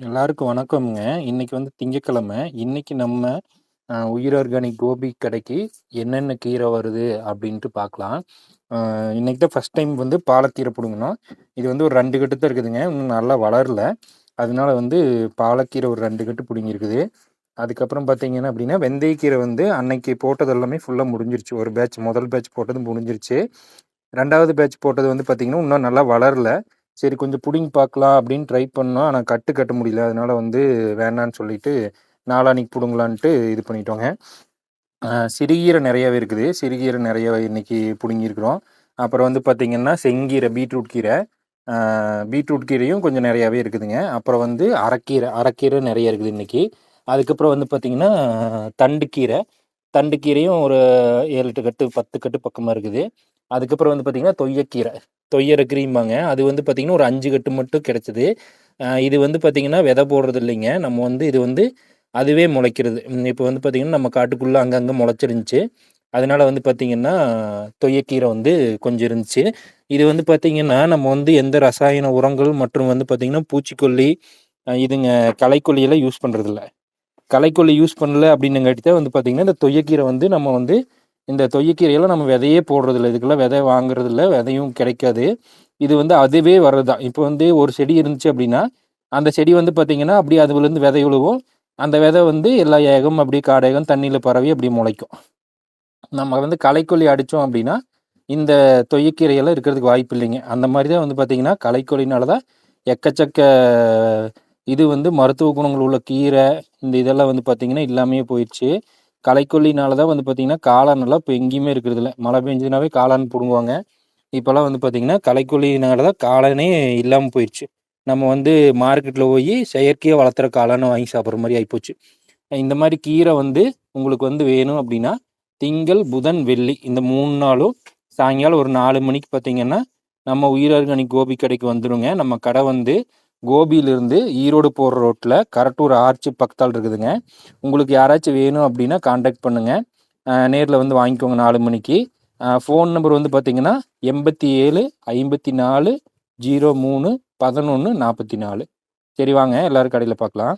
எல்லாருக்கும் வணக்கம்ங்க. இன்னைக்கு வந்து திங்கட்கிழமை. இன்னைக்கு நம்ம அ உயிர் ஆர்கானிக் கோபி கடைக்கு என்னென்ன கீரை வருது அப்படின்ட்டு பார்க்கலாம். அ இன்னைக்கு தான் ஃபர்ஸ்ட் டைம் வந்து பாலக்கீரை புடுங்குனோம். இது வந்து ஒரு 2 கட்டு தான் இருக்குதுங்க. இன்னும் நல்லா வளரல. அதனால வந்து பாலக்கீரை ஒரு 2 கட்டு பிடுங்கியிருக்குது. அதுக்கப்புறம் பார்த்தீங்கன்னா அப்படின்னா, வெந்தயக்கீரை வந்து அன்னைக்கு போட்டது எல்லாமே ஃபுல்லா முடிஞ்சிருச்சு. ஒரு பேட்ச் முதல் பேட்ச் போட்டது முடிஞ்சிருச்சு. 2வது பேட்ச் போட்டது வந்து பார்த்தீங்கன்னா, இன்னும் நல்லா வளரல. சரி கொஞ்சம் புடுங்கி பார்க்கலாம் அப்படின்னு ட்ரை பண்ணோம். ஆனால் கட்டு கட்ட முடியல. அதனால வந்து வேணான்னு சொல்லிட்டு, நாளான்னைக்கு புடுங்கலான்ட்டு இது பண்ணிட்டோங்க. சிறுகீரை நிறையவே இருக்குது. சிறுகீரை நிறைய இன்னைக்கு புடுங்கியிருக்கிறோம். அப்புறம் வந்து பார்த்தீங்கன்னா, செங்கீரை, பீட்ரூட் கீரை. பீட்ரூட் கீரையும் கொஞ்சம் நிறையாவே இருக்குதுங்க. அப்புறம் வந்து அரைக்கீரை அரைக்கீரை நிறைய இருக்குது இன்னைக்கு. அதுக்கப்புறம் வந்து பார்த்தீங்கன்னா, தண்டுக்கீரை. தண்டுக்கீரையும் ஒரு 7, 8 கட்டு, 10 கட்டு பக்கமாக இருக்குது. அதுக்கப்புறம் வந்து பார்த்தீங்கன்னா, தொய்யக்கீரை. தொய்யரக்கீரைம்பாங்க. அது வந்து பார்த்தீங்கன்னா, ஒரு அஞ்சு கட்டு மட்டும் கிடச்சிது இது வந்து பார்த்தீங்கன்னா, விதை போடுறது இல்லைங்க. நம்ம வந்து இது வந்து அதுவே முளைக்கிறது. இப்போ வந்து பார்த்தீங்கன்னா, நம்ம காட்டுக்குள்ளே அங்கங்கே முளைச்சிருந்துச்சு. அதனால் வந்து பார்த்திங்கன்னா தொய்யக்கீரை வந்து கொஞ்சம் இருந்துச்சு. இது வந்து பார்த்திங்கன்னா நம்ம வந்து எந்த ரசாயன உரங்கள் மற்றும் வந்து பார்த்திங்கன்னா பூச்சிக்கொல்லி, இதுங்க களைக்கொல்லியெல்லாம் யூஸ் பண்ணுறதில்ல களைக்கொல்லி யூஸ் பண்ணல அப்படின்னங்காட்டி தான் வந்து பார்த்தீங்கன்னா, இந்த தொய்யக்கீரை வந்து நம்ம வந்து இந்த தொய்யக்கீரையெல்லாம் நம்ம விதையே போடுறதில்ல. இதுக்கெல்லாம் விதை வாங்குறதில்ல. விதையும் கிடைக்காது. இது வந்து அதுவே வர்றதுதான் இப்போ வந்து ஒரு செடி இருந்துச்சு அப்படின்னா, அந்த செடி வந்து பார்த்தீங்கன்னா, அப்படியே அதுலேருந்து விதை விழுவும். அந்த விதை வந்து எல்லா ஏகம் அப்படி காடேகம் தண்ணியில் பரவி அப்படியே முளைக்கும். நம்ம வந்து களைக்கொல்லி அடித்தோம் அப்படின்னா, இந்த தொய்யக்கீரையெல்லாம் இருக்கிறதுக்கு வாய்ப்பு இல்லைங்க. அந்த மாதிரி தான் வந்து பார்த்தீங்கன்னா, களைக்கொல்லினால தான் எக்கச்சக்க இது வந்து மருத்துவ குணங்கள் உள்ள கீரை, இந்த இதெல்லாம் வந்து பார்த்தீங்கன்னா, இல்லாமையே போயிடுச்சு களைக்கொல்லினால தான் வந்து பார்த்தீங்கன்னா, காளான் எல்லாம் இப்போ எங்கேயுமே இருக்கிறதில்ல. மழை பெஞ்சதுனாவே காளான் பிடுங்குவாங்க இப்போல்லாம் வந்து பார்த்தீங்கன்னா, களைக்கொல்லினால தான் காளானே இல்லாமல் போயிடுச்சு நம்ம வந்து மார்க்கெட்டில் போய் செயற்கையாக வளர்த்துற காளான வாங்கி சாப்பிட்ற மாதிரி ஆகிப்போச்சு இந்த மாதிரி கீரை வந்து உங்களுக்கு வந்து வேணும் அப்படின்னா, திங்கள், புதன், வெள்ளி இந்த மூணு நாளும் சாயங்காலம் ஒரு நாலு மணிக்கு பார்த்தீங்கன்னா, நம்ம உயிர் ஆர்கானிக் கோபி கடைக்கு வந்துடுங்க நம்ம கடை வந்து கோபியிலிருந்து ஈரோடு போற ரோட்ல கரட்டூர் ஆர்ச் பக்கத்தால் இருக்குதுங்க. உங்களுக்கு யாராச்சும் வேணும் அப்படின்னா காண்டாக்ட் பண்ணுங்க. நேரில் வந்து வாங்கிக்கோங்க நாலு மணிக்கு. ஃபோன் நம்பர் வந்து பார்த்தீங்கன்னா, 87 54 03 11 44. சரி வாங்க எல்லாரும் கடையில் பார்க்கலாம்.